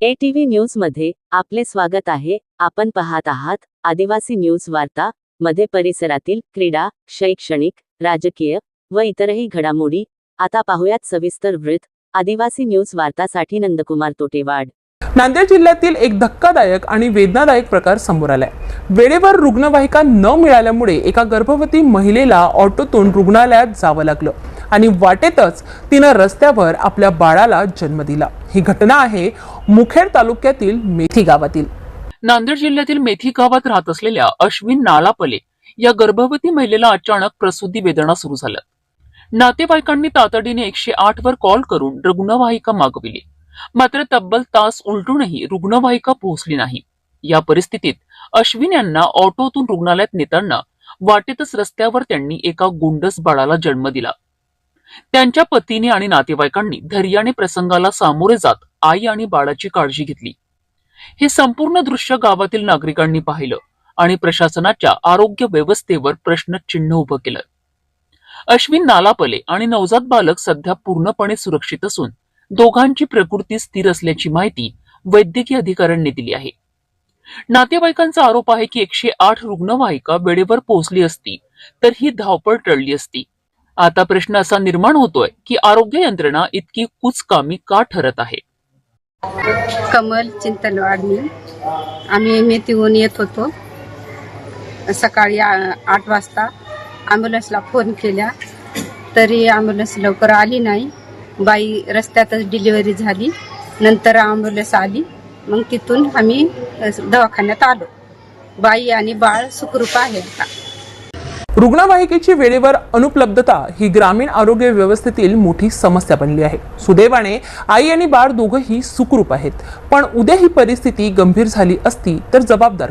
ATV न्यूजमध्ये आपले स्वागत आहे. आपण पाहत आहात आदिवासी न्यूज वार्ता मध्ये परिसरातील क्रीडा शैक्षणिक राजकीय व इतरही घडामोडी. आता पाहुयात सविस्तर वृत्त. आदिवासी न्यूज वार्तासाठी नंदकुमार तोटेवाड. नांदेड जिल्ह्यातील एक धक्कादायक आणि वेदनादायक प्रकार समोर आलाय. वेळेवर रुग्णवाहिका न मिळाल्यामुळे एका गर्भवती महिलेला ऑटोतून रुग्णालयात जावं लागलं. आणि वाटेतच तिनं रस्त्यावर आपल्या बाळाला जन्म दिला. ही घटना आहे मुखेड तालुक्यातील मेथी गावातील. नांदेड जिल्ह्यातील मेथी गावात राहत असलेल्या अश्विन नालापले या गर्भवती महिलेला अचानक प्रसूती वेदना सुरू झाल्या. नातेवाईकांनी तातडीने एकशे आठ वर कॉल करून रुग्णवाहिका मागविली. मात्र तब्बल तास उलटूनही रुग्णवाहिका पोहोचली नाही. या परिस्थितीत अश्विन यांना ऑटोतून रुग्णालयात नेताना वाटेतच रस्त्यावर त्यांनी एका गुंडस बाळाला जन्म दिला. त्यांच्या पतीने आणि नातेवाईकांनी धैर्याने प्रसंगाला सामोरे जात आई आणि बाळाची काळजी घेतली. हे संपूर्ण दृश्य गावातील नागरिकांनी पाहिलं आणि प्रशासनाच्या आरोग्य व्यवस्थेवर प्रश्नचिन्ह उभं केलं. अश्विन नालापले आणि नवजात बालक सध्या पूर्णपणे सुरक्षित असून दोघांची प्रकृती स्थिर असल्याची माहिती वैद्यकीय अधिकाऱ्यांनी दिली आहे. नातेवाईकांचा आरोप आहे की एकशे आठ रुग्णवाहिका वेळेवर पोहोचली असती तर ही धावपळ टळली असती. आता प्रश्न असा निर्माण होतोय की आरोग्य यंत्रणा इतकी कुचकामी का ठरत आहे? कमल चिंतनवाडनी आम्ही मेथीहून येत होतो. सकाळी आ- आठ वाजता ॲम्ब्युलन्सला फोन केल्या तरी ॲम्ब्युलन्स लवकर आली नाही. बाई रस्त्यातच डिलिव्हरी झाली. नंतर ॲम्ब्युलन्स आली. मग तिथून आम्ही दवाखान्यात आलो. बाई आणि बाळ सुखरूप आहे आता रुग्णवाहिकेची वेळेवर अनुपलब्धता ही ग्रामीण आरोग्य व्यवस्थेतील मोठी समस्या बनली आहे. सुदैवाने आई आणि बाळ दोघंही सुखरूप आहेत. पण उद्या ही परिस्थिती गंभीर झाली असती तर जबाबदार